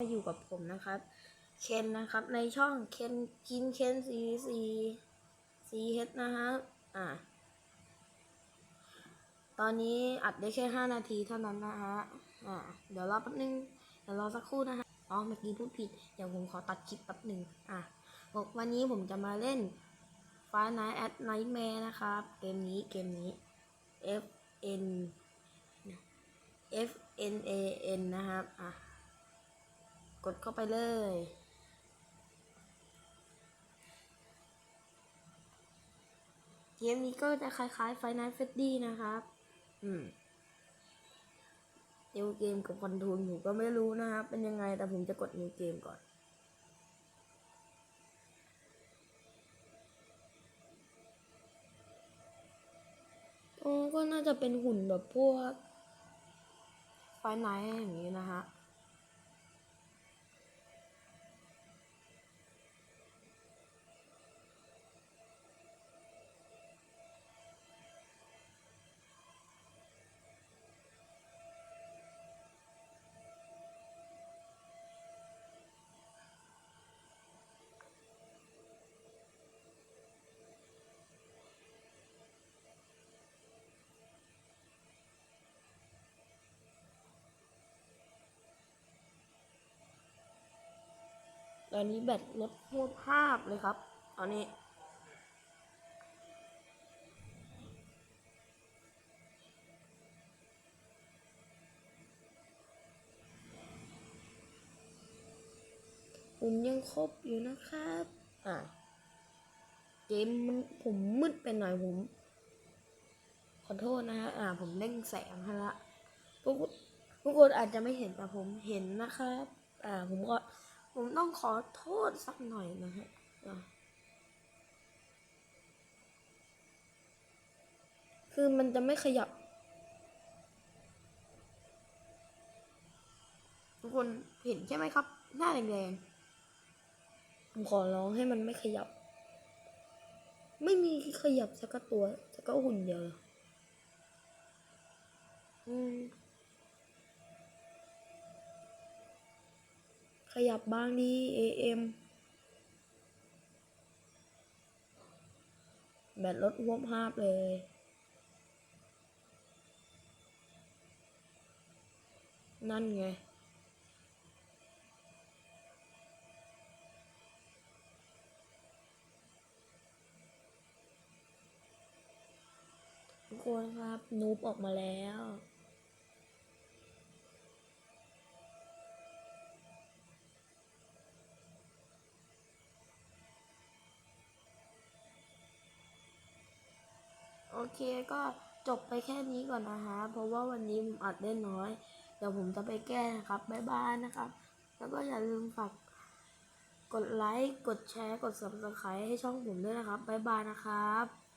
มาอยู่กับผมนะครับ เคนนะครับ ในช่องเคนกินเคนซีซีซีเฮดนะครับอ่า ตอนนี้อัดได้แค่ห้านาทีเท่านั้นนะฮะ อ่า เดี๋ยวรอแป๊บนึง เดี๋ยวรอสักครู่นะฮะ อ๋อ เมื่อกี้พูดผิด เดี๋ยวผมขอตัดคลิปแป๊บนึง อะบอกวันนี้ผมจะมาเล่น f i Night at Nightmare นะครับ เกมนี้เกมนี้ F N F N A N นะครับ อะ กดเข้าไปเลย เกมนี้ก็จะคล้ายๆ Five Nights at Freddy นะครับ อืมนิวเกมกับคอนทูนผมก็ไม่รู้นะครับ เป็นยังไงแต่ผมจะกดนิวเกมก่อนโอ้ก็น่าจะเป็นหุ่นแบบพวกไฟไนท์อย่างนี้นะฮะ ตอนนี้แบตลดโคตรภาพเลยครับ ตอนนี้ ผมยังครบอยู่นะครับ อะเกมมันผมมืดไปหน่อยผม ขอโทษนะฮะ อ่า ผมเร่งแสงให้ละพวกพวกคนอาจจะไม่เห็นแต่ผมเห็นนะครับ อ่า ผมก็ ผมต้องขอโทษสักหน่อยนะฮะคือมันจะไม่ขยับ ทุกคนเห็นใช่ไหมครับ หน้าแดงๆผมขอร้องให้มันไม่ขยับ ไม่มีขยับสักตัวสักหุ่นเดียวเลยอืม ยับบ้างดี AM แบตลดหัวภาพเลย นั่นไงทุกคนครับ นูบออกมาแล้ว เคก็จบไปแค่นี้ก่อนนะคะเพราะว่าวันนี้ผมอัดได้น้อย เดี๋ยวผมจะไปแก้นะครับบ๊ายบายนะครับ แล้วก็อย่าลืมฝากกดไลค์ กดแชร์ กด subscribe ให้ช่องผมด้วยนะครับบ๊ายบายนะครับ